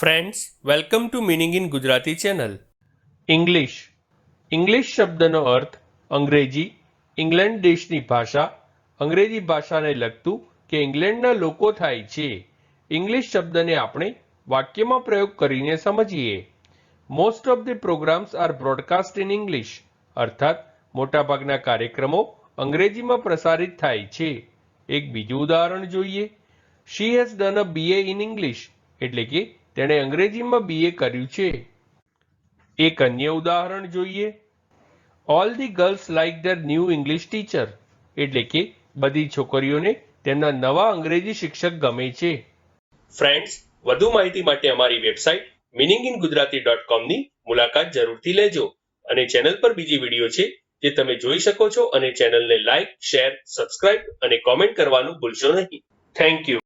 Friends welcome to meaning in Gujarati channel English English શબ્દનો અર્થ અંગ્રેજી ઇંગ્લેન્ડ દેશની ભાષા. અંગ્રેજી ભાષાને લગતું કે ઇંગ્લેન્ડના લોકો થાય છે. ઇંગ્લિશ શબ્દને આપણે વાક્યમાં પ્રયોગ કરીને સમજીએ. Most of the programmes are broadcast in English અર્થાત, મોટાભાગના કાર્યક્રમો અંગ્રેજીમાં પ્રસારિત થાય છે. એક બીજું ઉદાહરણ જોઈએ. She has done a BA in English એટલે કે તેણે અંગ્રેજીમાં બીએ કર્યું છે. એક અન્ય ઉદાહરણ જોઈએ. All the girls like their new English teacher એટલે કે બધી છોકરીઓને તેમના નવા અંગ્રેજી શિક્ષક ગમે છે. ફ્રેન્ડ્સ વધુ માહિતી માટે અમારી website meaning in Gujarati dot કોમની મુલાકાત જરૂરથી લેજો. અને ચેનલ પર બીજી વીડિયો છે જે તમે જોઈ શકો છો અને ચેનલને લાઇક શેર સબસ્ક્રાઇબ અને કોમેન્ટ કરવાનું ભૂલશો નહીં. Thank you